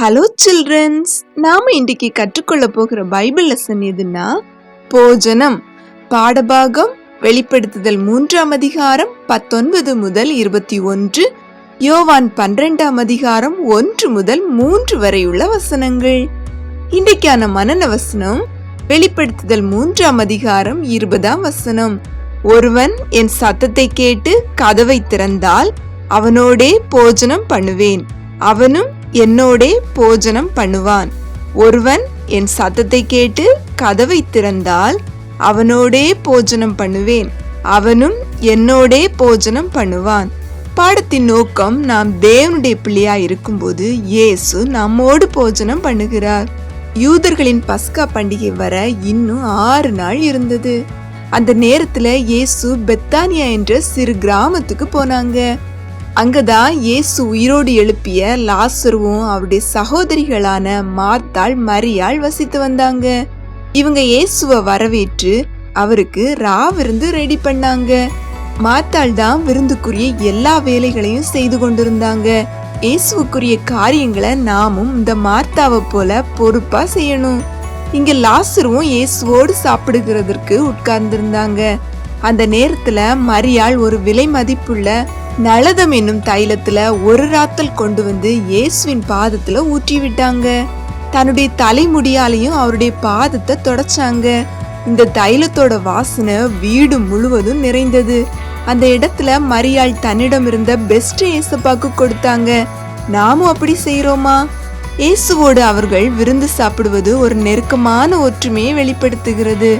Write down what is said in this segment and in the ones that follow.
Hello children's நாம இன்றைக்கு கற்றுக்கொள்ள போகிற பைபிள் லெசன் எதுன்னா போஜனம். பாடபாகம் வெளிப்படுத்துதல் மூன்றாம் அதிகாரம் பத்தொன்பது முதல் இருபத்தி ஒன்று யோவான் பன்னிரெண்டாம் அதிகாரம் ஒன்று முதல் மூன்று வரையுள்ள வசனங்கள். இன்றைக்கான மனன வசனம் வெளிப்படுத்துதல் மூன்றாம் அதிகாரம் இருபதாம் வசனம். ஒருவன் என் சத்தத்தை கேட்டு கதவை திறந்தால் அவனோடே போஜனம் பண்ணுவேன். அவனும் என்னோடே போஜனம் பண்ணுவான். ஒருவன் என் சத்தத்தை கேட்டு கதவை திறந்தால் அவனோடே போஜனம் பண்ணுவேன். அவனும் என்னோடே போஜனம் பண்ணுவான். பாடத்தின் நோக்கம் நாம் தேவனுடைய பிள்ளையா இருக்கும்போது இயேசு நம்மோடு போஜனம் பண்ணுகிறார். யூதர்களின் பஸ்கா பண்டிகை வர இன்னும் ஆறு நாள் இருந்தது. அந்த நேரத்துல இயேசு பெத்தானியா என்ற சிறு கிராமத்துக்கு போனாங்க. அங்கதான் இயேசு உயிரோடு எழுப்பிய லாசருவும் அவருடைய சகோதரிகளான மார்த்தாள் மரியாள் வசித்து வந்தாங்க. இவங்க இயேசுவை வரவேற்று அவருக்கு ரா விருந்து ரெடி பண்ணாங்க. மார்த்தாள் தான் விருந்துக்குரிய எல்லா வேலைகளையும் செய்து கொண்டிருந்தாங்க. இயேசுவுக்குரிய காரியங்களை நாமும் இந்த மார்த்தாவை போல பொறுப்பா செய்யணும். இங்க லாசருவும் இயேசுவோடு சாப்பிடுகிறதற்கு உட்கார்ந்திருந்தாங்க. அந்த நேரத்துல மரியாள் ஒரு விலை மதிப்புள்ள நளதம் என்னும் தைலத்துல ஒரு ராத்தல் கொண்டு வந்து இயேசுவின் பாதத்துல ஊற்றி விட்டாங்க தன்னுடைய தலைமுடியாலையும் அவருடைய பாதத்தை தொடச்சாங்க. இந்த தைலத்தோட வாசனை வீடு முழுவதும் நிறைந்தது. அந்த இடத்துல மரியாள் தன்னிடம் இருந்த பெஸ்ட் ஏசப்பாக்கு கொடுத்தாங்க. நாமும் அப்படி செய்யறோமா இயேசுவோடு அவர்கள் விருந்து சாப்பிடுவது ஒரு நெருக்கமான ஒற்றுமையை வெளிப்படுத்துகிறது.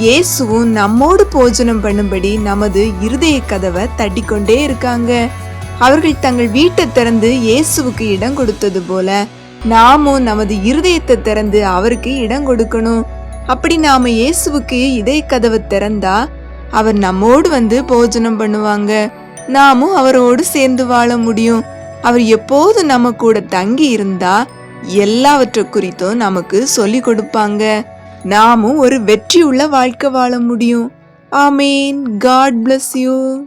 இயேசுவும் நம்மோடு போஜனம் பண்ணும்படி நமது இருதய கதவை தட்டி கொண்டே இருக்காங்க. அவர்கள் தங்கள் வீட்டை திறந்து இயேசுவுக்கு இடம் கொடுத்தது போல நாமும் நமது இருதயத்தை திறந்து அவருக்கு இடம் கொடுக்கணும். அப்படி நாம இயேசுவுக்கு இதய கதவை திறந்தா அவர் நம்மோடு வந்து போஜனம் பண்ணுவாங்க. நாமும் அவரோடு சேர்ந்து வாழ முடியும். அவர் எப்போது நம்ம கூட தங்கி இருந்தா எல்லாவற்றை குறித்தும் நமக்கு சொல்லி கொடுப்பாங்க. நாமும் ஒரு வெற்றியுள்ள வாழ்க்கை வாழ முடியும். ஆமீன். God bless you